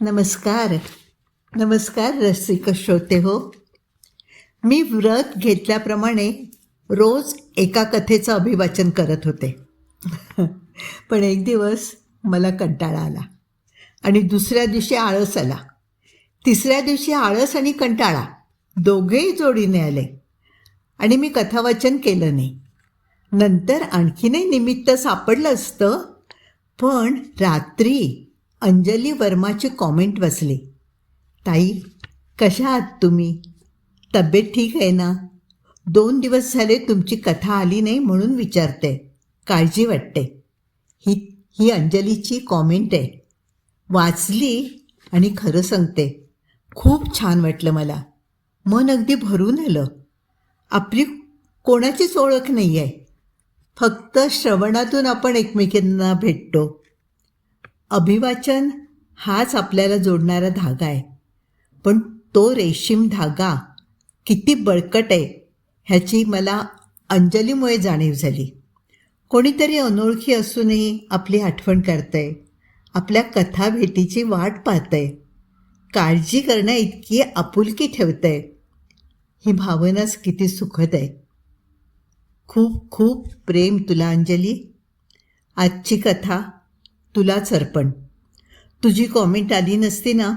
नमस्कार. नमस्कार रसिक श्रोते हो. मी व्रत घेतल्याप्रमाणे रोज एका कथेचं अभिवाचन करत होते. पण एक दिवस मला कंटाळा आला आणि दुसऱ्या दिवशी आळस आला. तिसऱ्या दिवशी आळस आणि कंटाळा दोघेही जोडीने आले आणि मी कथावाचन केलं नाही. नंतर आणखीनही निमित्त सापडलं असतं पण रात्री अंजली वर्माची कॉमेंट वाचली. ताई कशा आहात तुम्ही? तब्येत ठीक आहे ना? दोन दिवस झाले तुमची कथा आली नाही म्हणून विचारते. काळजी वाटते. ही ही अंजलीची कॉमेंट आहे. वाचली आणि खरं सांगते. खूप छान वाटलं मला. मन अगदी भरून आलं. आपली कोणाचीच ओळख नाही आहे फक्त श्रवणातून आपण एकमेकींना भेटतो. अभिवाचन हाच आपल्याला जोडणारा धागा आहे. पण तो रेशीम धागा किती बळकट आहे ह्याची मला अंजलीमुळे जाणीव झाली. कोणीतरी अनोळखी असूनही आपली आठवण करतंय आपल्या कथा भेटीची वाट पाहतंय काळजी करण्या इतकी आपुलकी ठेवतंय. ही भावनाच किती सुखद आहे. खूप खूप प्रेम तुला अंजली. आजची कथा तुलाच अर्पण तुझी कॉमेंट आली नसती ना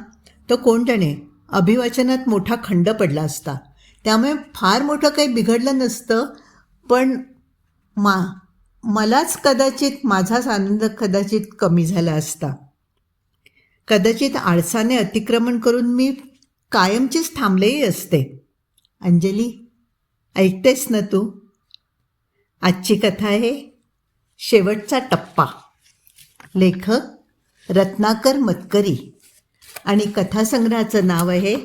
तर कोण जाणे? अभिवाचनात मोठा खंड पडला असता. त्यामुळे फार मोठं काही बिघडलं नसतं पण मा मलाच कदाचित माझाच आनंद कदाचित कमी झाला असता. कदाचित आळसाने अतिक्रमण करून मी कायमचीच थांबलेही असते. अंजली ऐकतेस ना तू? आजची कथा आहे शेवटचा टप्पा. लेखक रत्नाकर मतकरी. आणि कथासंग्रहाचं नाव आहे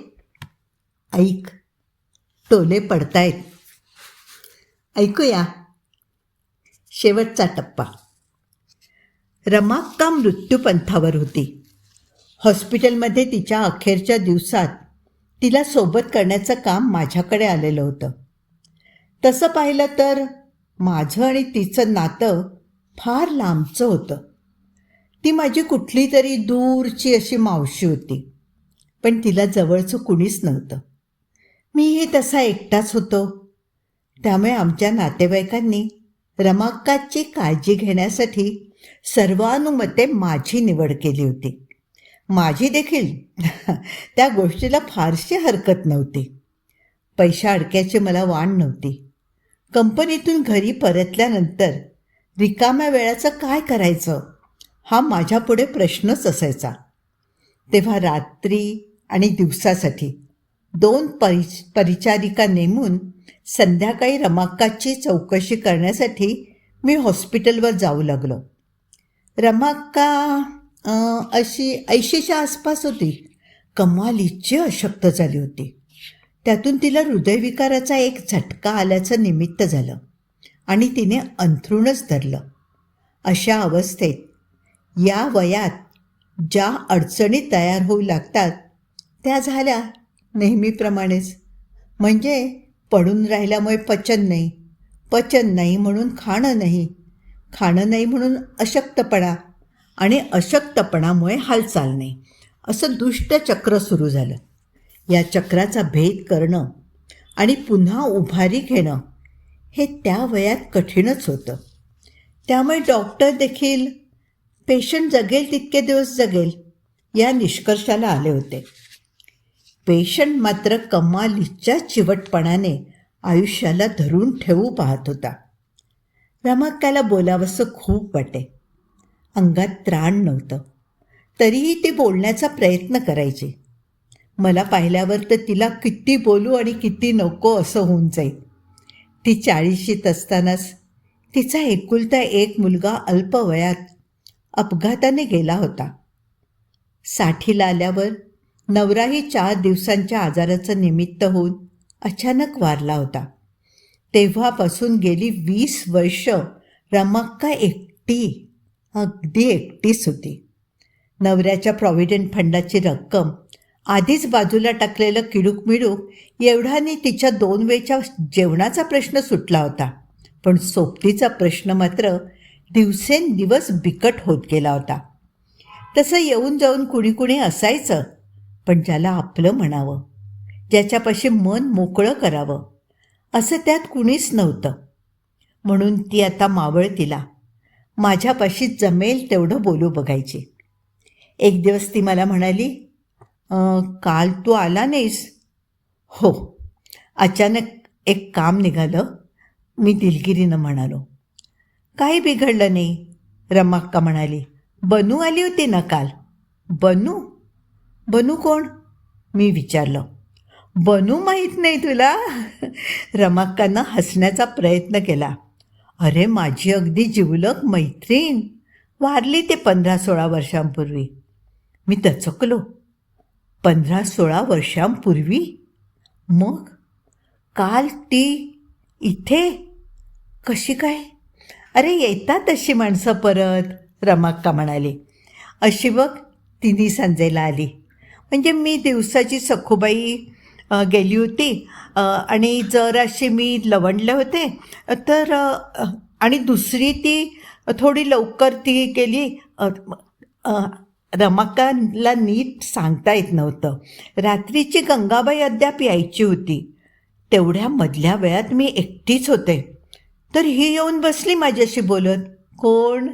ऐक. टोले पडतायत. ऐकूया. शेवटचा टप्पा. रमाक्का मृत्यूपंथावर होती. हॉस्पिटलमध्ये तिच्या अखेरच्या दिवसात तिला सोबत करण्याचं काम माझ्याकडे आलेलं होतं. तसं पाहिलं तर माझं आणि तिचं नातं फार लांबचं होतं. ती माझी कुठली तरी दूरची अशी मावशी होती. पण तिला जवळचं कुणीच नव्हतं. मीही तसा एकटाच होतो. त्यामुळे आमच्या नातेवाईकांनी रमाक्काची काळजी घेण्यासाठी सर्वानुमते माझी निवड केली होती. माझी देखील. त्या गोष्टीला फारशी हरकत नव्हती. पैशा अडक्याची मला वाण नव्हती. कंपनीतून घरी परतल्यानंतर रिकाम्या वेळाचं काय करायचं? हा माझ्यापुढे प्रश्नच असायचा. तेव्हा रात्री आणि दिवसासाठी दोन परि परिचारिका नेमून संध्याकाळी रमाक्काची चौकशी करण्यासाठी मी हॉस्पिटलवर जाऊ लागलो. रमाक्का अशी ऐंशीच्या आसपास होती. कमालीची अशक्त झाली होती. त्यातून तिला हृदयविकाराचा एक झटका आल्याचं निमित्त झालं आणि तिने अंथरूणच धरलं. अशा अवस्थेत या वयात ज्या अडचणी तयार होऊ लागतात त्या झाल्या नेहमीप्रमाणेच. म्हणजे पडून राहिल्यामुळे पचन नाही. पचन नाही म्हणून खाणं नाही. खाणं नाही म्हणून अशक्तपणा आणि अशक्तपणामुळे हालचाल नाही. असं दुष्ट चक्र सुरू झालं. या चक्राचा भेद करणं आणि पुन्हा उभारी घेणं हे त्या वयात कठीणच होतं. त्यामुळे डॉक्टर देखील पेशंट जगेल तितके दिवस जगेल या निष्कर्षाला आले होते. पेशंट मात्र कमालीच्या चिवटपणाने आयुष्याला धरून ठेवू पाहत होता. रमाक्काला बोलावंसं खूप वाटे. अंगात त्राण नव्हतं. तरीही ती बोलण्याचा प्रयत्न करायची. मला पाहिल्यावर तर तिला किती बोलू आणि किती नको असं होऊन जाईल. ती चाळीशीत असतानाच तिचा एकुलता एक मुलगा अल्पवयात अपघाताने गेला होता. साठीला आल्यावर नवराही चार दिवसांच्या आजाराचं निमित्त होऊन अचानक वारला होता. तेव्हापासून गेली वीस वर्ष रमाक्का एकटी अगदी एकटीच होती. नवऱ्याच्या प्रॉव्हिडंट फंडाची रक्कम आधीच बाजूला टाकलेलं किडूक मिडूक एवढ्याने तिच्या दोन वेळच्या जेवणाचा प्रश्न सुटला होता. पण सोबतीचा प्रश्न मात्र दिवसेंदिवस बिकट होत गेला होता. तसं येऊन जाऊन कुणी कुणी असायचं पण ज्याला आपलं म्हणावं ज्याच्यापाशी मन मोकळं करावं असं त्यात कुणीच नव्हतं. म्हणून ती आता मावळतीला माझ्यापाशी जमेल तेवढं बोलू बघायची. एक दिवस ती मला म्हणाली काल तू आला नाहीस? हो. अचानक एक काम निघालं मी दिलगिरीनं म्हणालो काही बिघडलं नाही. रमाक्का म्हणाली बनू आली होती ना काल? बनू? बनू कोण? मी विचारलं. बनू माहीत नाही तुला? रमाक्कानं हसण्याचा प्रयत्न केला. अरे माझी अगदी जिवलक मैत्रीण. वारली ते पंधरा सोळा वर्षांपूर्वी. मी दचकलो. पंधरा सोळा वर्षांपूर्वी? मग? काल ती इथे. कशी काय? अरे येतात तशी माणसं परत? रमाक्का म्हणाली. अशी बघ तिन्ही संजेला आली. म्हणजे मी दिवसाची सखूबाई गेली होती. आणि आणि जराशी मी लवणले होते तर आणि दुसरी ती थोडी लवकर ती गेली. रमाकाला नीट सांगता येत नव्हतं. रात्रीची गंगाबाई अद्याप यायची होती. तेवढ्या मधल्या वेळात मी एकटीच होते. तर ही येऊन बसली माझ्याशी बोलत. कोण?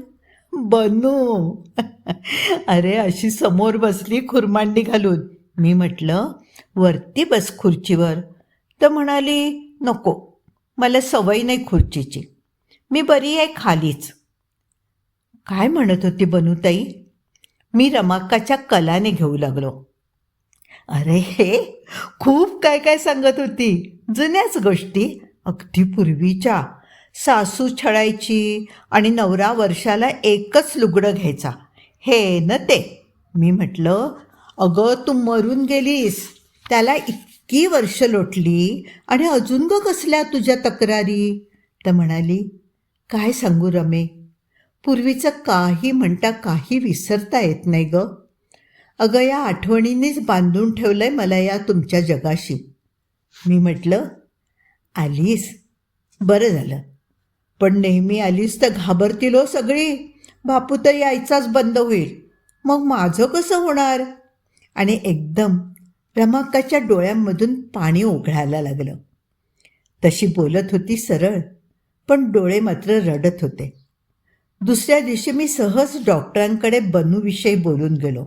बनू. अरे अशी समोर बसली खुरमांडी घालून. मी म्हटलं वरती बस खुर्चीवर. तर म्हणाली नको मला सवय नाही खुर्चीची. मी बरी आहे खालीच. काय म्हणत होती बनूताई? मी रमाकाच्या कलाने घेऊ लागलो. अरे हे खूप काय काय सांगत होती. जुन्याच गोष्टी. अगदी पूर्वीच्या. सासू छळायची आणि नवरा वर्षाला एकच लुगडं घ्यायचा. हे न ते. मी म्हटलं अगं तू मरून गेलीस. त्याला इतकी वर्ष लोटली आणि अजून ग कसल्या तुझ्या तक्रारी? तर म्हणाली काय सांगू रमे? पूर्वीचं काही म्हणता काही विसरता येत नाही ग. अगं या आठवणींनीच बांधून ठेवलंय मला या तुमच्या जगाशी. मी म्हटलं आलीस. बरं झालं. पण नेहमी आलीस तर घाबरतील हो सगळी. बापू तर यायचाच बंद होईल. मग माझं कसं होणार? आणि एकदम रमाकाच्या डोळ्यांमधून पाणी ओघळायला लागलं. तशी बोलत होती सरळ पण डोळे मात्र रडत होते. दुसऱ्या दिवशी मी सहज डॉक्टरांकडे बनूविषयी बोलून गेलो.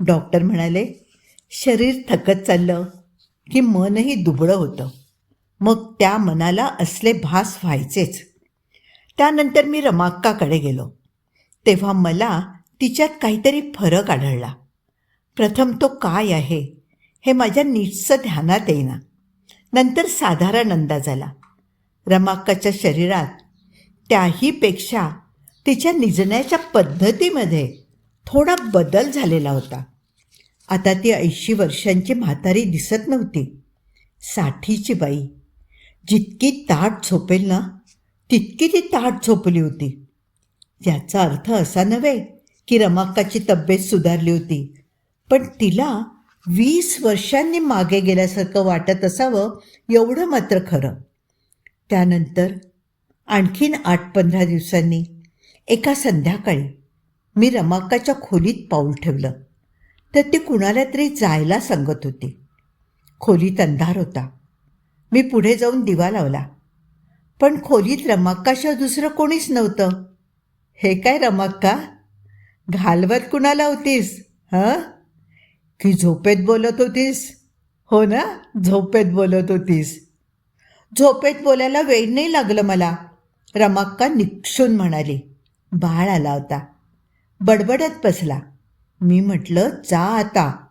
डॉक्टर म्हणाले शरीर थकत चाललं की मनही दुबळं होतं. मग त्या मनाला असले भास व्हायचेच. त्यानंतर मी रमाक्काकडे गेलो. तेव्हा मला तिच्यात काहीतरी फरक आढळला. प्रथम तो काय आहे हे माझ्या नीटचं ध्यानात येईना. नंतर साधारण अंदाज आला. रमाक्काच्या शरीरात त्याहीपेक्षा तिच्या निजण्याच्या पद्धतीमध्ये थोडा बदल झालेला होता. आता ती ऐंशी वर्षांची म्हातारी दिसत नव्हती. साठीची बाई. जितकी ताट झोपेल ना तितकी ती ताट झोपली होती. याचा अर्थ असा नव्हे की रमाक्काची तब्येत सुधारली होती पण तिला वीस वर्षांनी मागे गेल्यासारखं वाटत असावं एवढं मात्र खरं. त्यानंतर आणखीन आठ पंधरा दिवसांनी एका संध्याकाळी मी रमाकाच्या खोलीत पाऊल ठेवलं. तर ती कुणाला तरी जायला सांगत होती. खोलीत अंधार होता. मी पुढे जाऊन दिवा लावला. पण खोलीत रमाक्काशिवाय दुसरं कोणीच नव्हतं. हे काय रमाक्का घालवत कुणाला होतीस हं? की झोपेत बोलत होतीस? हो ना झोपेत बोलत होतीस. झोपेत बोलायला वेळ नाही लागलं मला. रमाक्का निक्षून म्हणाली. बाळ आला होता. बडबडत बसला. मी म्हटलं जा आता.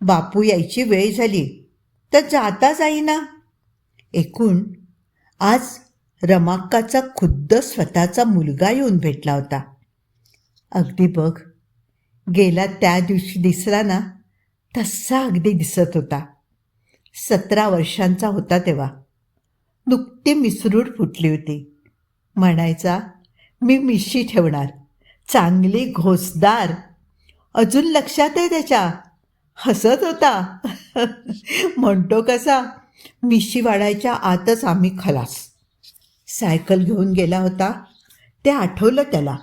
बापू यायची वेळ झाली. तर जाता जाईना. एकूण आज रमाक्काचा खुद्द स्वतःचा मुलगा येऊन भेटला होता. अगदी बघ गेला त्या दिवशी दिसला ना तसा अगदी दिसत होता. सतरा वर्षांचा होता तेव्हा. नुकती मिसरूड फुटली होती. म्हणायचा मी मिशी ठेवणार चांगली घोसदार. अजून लक्षात आहे त्याच्या? हसत होता. म्हणतो कसा मिशी वाढायच्या आतच आम्ही खलास. सायकल घेऊन गेला होता. ते आठवलं त्याला.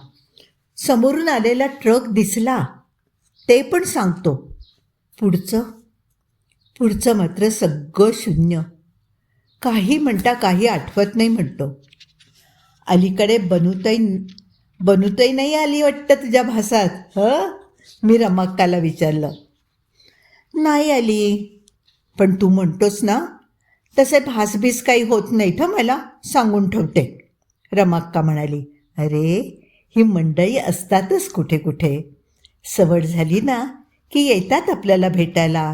समोरून आलेला ट्रक दिसला. ते पण सांगतो. पुढचं? पुढचं मात्र सगळं शून्य. काही म्हणता काही आठवत नाही म्हणतो. अलीकडे बनूताई बनूताई नाही आली वाटतं तुझ्या भासात ह? मी रमाक्काला विचारलं. नाही आली. पण तू म्हणतोस ना तसे भासबीस काही होत नाही हं मला सांगून ठेवते. रमाक्का म्हणाली अरे ही मंडळी असतातच कुठे कुठे. सवड झाली ना की येतात आपल्याला भेटायला.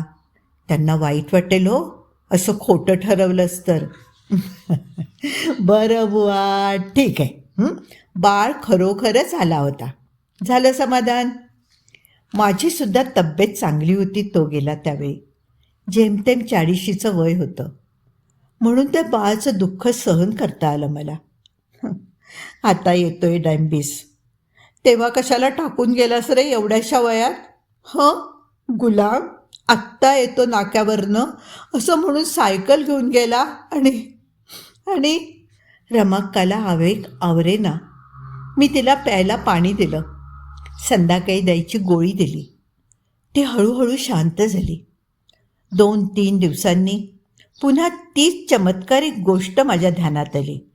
त्यांना वाईट वाटेल हो असं खोटं ठरवलंच तर. बरं बुवा ठीक आहे. बाळ खरोखरच आला होता. झालं समाधान? माझीसुद्धा तब्येत चांगली होती तो गेला त्यावेळी. जेमतेम चाळीशीचं वय होतं. म्हणून त्या बाळाचं दुःख सहन करता आलं मला. हं. आता येतोय डायम्बीस तेव्हा कशाला टाकून गेलास रे एवढ्याशा वयात? हं? गुलाम आत्ता येतो नाक्यावरनं. असं म्हणून सायकल घेऊन गेला आणि आणि रमाक्काला आवेग आवरेना. मी तिला प्यायला पाणी दिलं. संध्याकाळी द्यायची गोळी दिली. ती हळूहळू शांत झाली. दोन तीन दिवसांनी पुन्हा तीच चमत्कारिक गोष्ट माझ्या ध्यानात आली.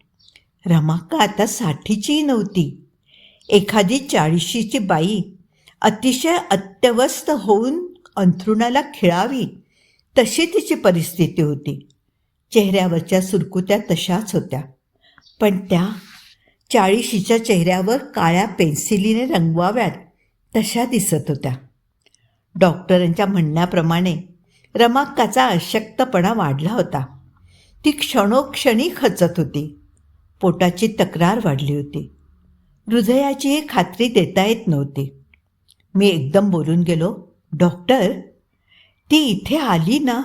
रमाका आता साठीचीही नव्हती? एखादी चाळीशीची बाई अतिशय अत्यवस्थ होऊन अंथरुणाला खिळावी तशी तिची परिस्थिती होती. चेहऱ्यावरच्या सुरकुत्या तशाच होत्या. पण त्या चाळीशीच्या चेहऱ्यावर काळ्या पेन्सिलीने रंगवाव्यात तशा दिसत होत्या. डॉक्टरांच्या म्हणण्याप्रमाणे रमाक्काचा अशक्तपणा वाढला होता. ती क्षणोक्षणी खचत होती. पोटाची तक्रार वाढली होती. हृदयाचीही खात्री देता येत नव्हती. मी एकदम बोलून गेलो डॉक्टर ती इथे आली ना?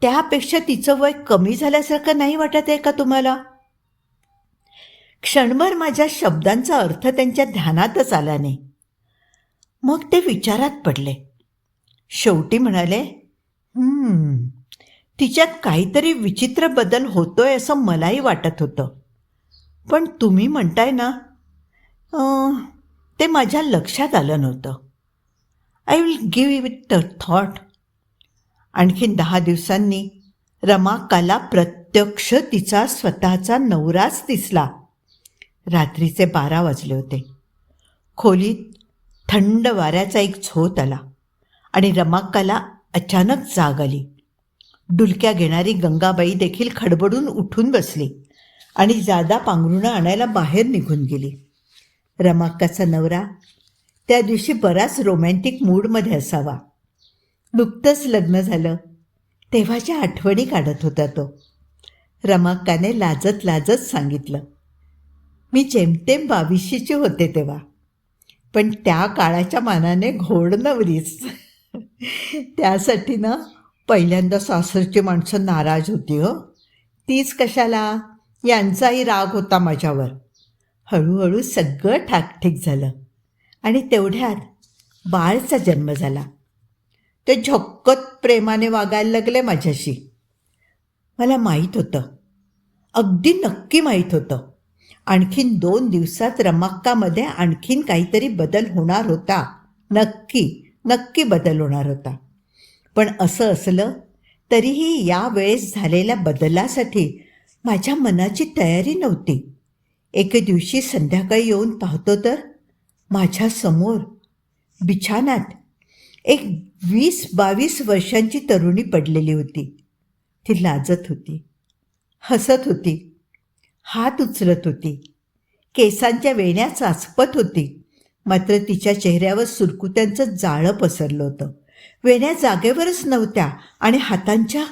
त्यापेक्षा तिचं वय कमी झाल्यासारखं नाही वाटत आहे का तुम्हाला? क्षणभर माझ्या शब्दांचा अर्थ त्यांच्या ध्यानातच आला नाही. मग ते विचारात पडले. शेवटी म्हणाले तिच्यात काहीतरी विचित्र बदल होतोय असं मलाही वाटत होतं. पण तुम्ही म्हणताय ना ते माझ्या लक्षात आलं नव्हतं. I will give it the thought आणखीन दहा दिवसांनी रमाकाला प्रत्यक्ष तिचा स्वतःचा नवराच दिसला. रात्रीचे बारा वाजले होते. खोलीत थंड वाऱ्याचा एक झोत आला आणि रमाकाला अचानक जाग आली. डुलक्या घेणारी गंगाबाई देखील खडबडून उठून बसली आणि जादा पांघरुणं आणायला बाहेर निघून गेली. रमाक्काचा नवरा त्या दिवशी बराच रोमॅन्टिक मूडमध्ये असावा. नुकतंच लग्न झालं. तेव्हाच्या आठवणी काढत होता तो. रमाक्काने लाजत लाजत सांगितलं मी जेमतेम बावीसशेचे होते तेव्हा पण त्या काळाच्या मानाने घोड नवरीच त्यासाठी ना पहिल्यांदा सासरची माणसं नाराज होती हो. तीच कशाला? यांचाही राग होता माझ्यावर. हळूहळू सगळं ठाकठीक झालं. आणि तेवढ्यात बाळचा जन्म झाला. ते झक्कत प्रेमाने वागायला लागले माझ्याशी. मला माहीत होतं. अगदी नक्की माहीत होतं. आणखीन दोन दिवसात रमाक्कामध्ये आणखीन काहीतरी बदल होणार होता. नक्की. नक्की बदल होणार होता. पण असं असलं तरीही या वेळेस झालेल्या बदलासाठी माझ्या मनाची तयारी नव्हती. एके दिवशी संध्याकाळी येऊन पाहतो तर माझ्यासमोर बिछानात एक वीस बावीस वर्षांची तरुणी पडलेली होती. ती लाजत होती हसत होती हात उचलत होती केसांच्या वेण्या चाचपत होती. मात्र तिच्या चेहऱ्यावर सुरकुत्यांचं जाळं पसरलं होतं. वेण्या जागेवरच नव्हत्या आणि हातांच्या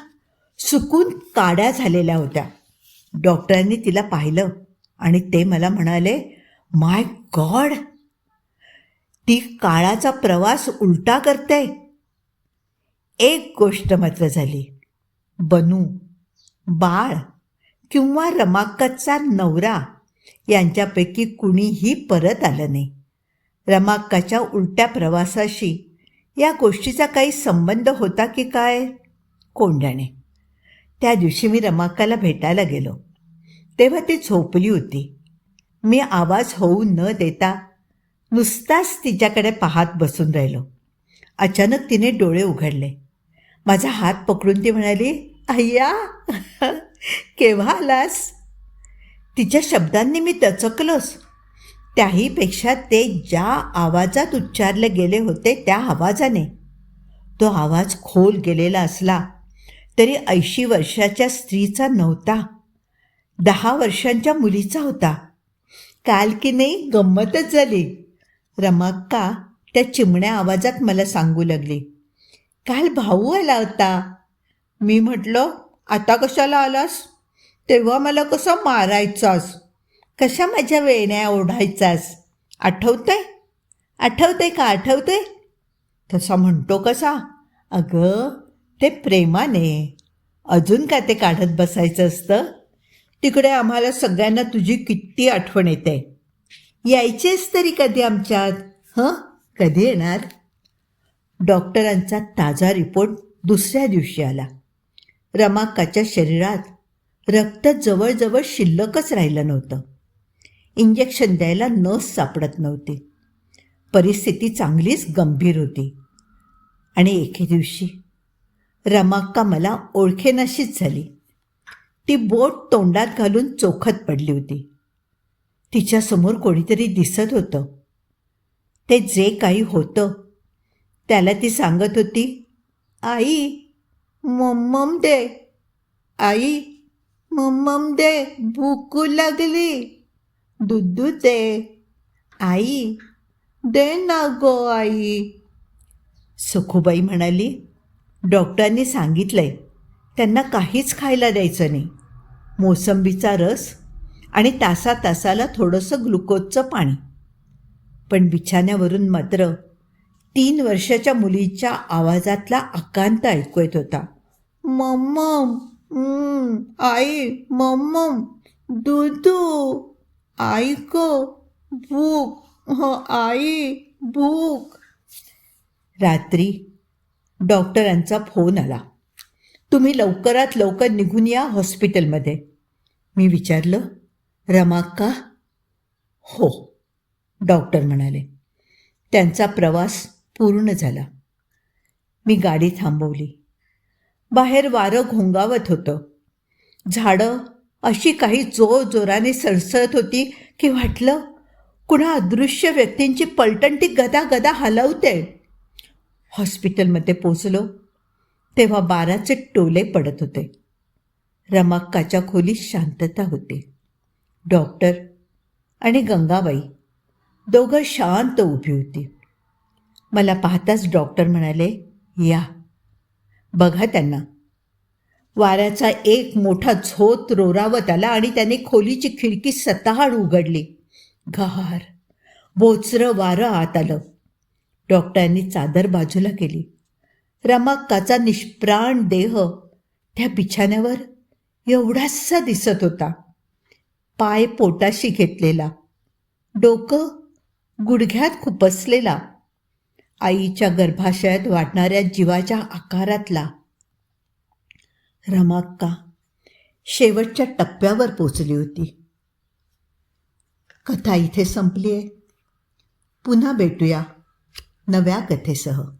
सुकून काड्या झालेल्या होत्या. डॉक्टरांनी तिला पाहिलं आणि ते मला म्हणाले माय गॉड ती काळाचा प्रवास उलटा करते. एक गोष्ट मात्र झाली. बनू बाळ किंवा रमाक्काचा नवरा यांच्यापैकी कुणीही परत आलं नाही. रमाक्काच्या उलट्या प्रवासाशी. या गोष्टीचा काही संबंध होता की काय? कोण जाणे त्या दिवशी मी रमाक्काला भेटायला गेलो. तेव्हा ती झोपली होती. मी आवाज होऊ न देता नुसताच तिच्याकडे पाहत बसून राहिलो. अचानक तिने डोळे उघडले. माझा हात पकडून ती म्हणाली अय्या केव्हा आलास? तिच्या शब्दांनी मी दचकलोच त्याहीपेक्षा ते ज्या आवाजात उच्चारले गेले होते त्या आवाजाने. तो आवाज खोल गेलेला असला तरी ऐंशी वर्षाच्या स्त्रीचा नव्हता. दहा वर्षांच्या मुलीचा होता. काल की नाही गंमतच झाली. रमाक्का त्या चिमण्या आवाजात मला सांगू लागली. काल भाऊ आला होता. मी म्हटलं आता कशाला आलास? तेव्हा मला कसं मारायचास? कशा माझ्या वेण्या ओढायचास? आठवतंय? आठवते का? आठवते तसा म्हणतो कसा? अगं ते प्रेमाने. अजून का ते काढत बसायचं असतं? तिकडे आम्हाला सगळ्यांना तुझी किती आठवण येते. यायचेच तरी कधी आमच्यात? हं? कधी येणार? डॉक्टरांचा ताजा रिपोर्ट दुसऱ्या दिवशी आला. रमाकाच्या शरीरात रक्त जवळजवळ शिल्लकच राहिलं नव्हतं. इंजेक्शन द्यायला नस सापडत नव्हती. परिस्थिती चांगलीच गंभीर होती. आणि एके दिवशी रमाक्का मला ओळखेनाशीच झाली. ती बोट तोंडात घालून चोखत पडली होती. तिच्यासमोर कोणीतरी दिसत होतं. ते जे काही होतं त्याला ती सांगत होती आई मम्मम दे. आई मम्मम दे. भूकू लागली. दुधू दे आई दे ना गो आई. सखूबाई म्हणाली डॉक्टरांनी सांगितलंय त्यांना काहीच खायला द्यायचं नाही. मोसंबीचा रस आणि तासा तासाला थोडंसं ग्लुकोजचं पाणी. पण बिछाण्यावरून मात्र तीन वर्षाच्या मुलीच्या आवाजातला आकांत ऐकू येत होता. मम्मम आई मम्मम दूध आई को भूक ह आई भूक. रात्री डॉक्टरांचा फोन आला. तुम्ही लवकरात लवकर निघून या हॉस्पिटलमध्ये. मी विचारलं रमाक्का हो डॉक्टर म्हणाले. त्यांचा प्रवास पूर्ण झाला. मी गाडी थांबवली. बाहेर वारं घोंगावत होतं. झाडं अशी काही जोर जोराने सळसळत होती की वाटलं कुणा अदृश्य व्यक्तींची पलटणती गदा गदा हलवते. हॉस्पिटलमध्ये पोचलो तेव्हा बाराचे टोले पडत होते. रमाक्काच्या खोलीत शांतता होती. डॉक्टर आणि गंगाबाई दोघं शांत उभी होती. मला पाहताच डॉक्टर म्हणाले या बघा त्यांना. वाऱ्याचा एक मोठा झोत रोरावत आला आणि त्याने खोलीची खिडकी सताड उघडली. घहार बोचरं वारं आत आलं. डॉक्टरांनी चादर बाजूला केली. रमाक्काचा निष्प्राण देह त्या बिछाण्यावर एवढासा दिसत होता. पाय पोटाशी घेतलेला. डोकं गुडघ्यात खुपसलेला. आईच्या गर्भाशयात वाढणाऱ्या जीवाच्या आकारातला. रमाक्का. शेवटच्या टप्प्यावर पोचली होती. कथा इथे संपली आहे पुन्हा भेटूया नव्या कथेसह.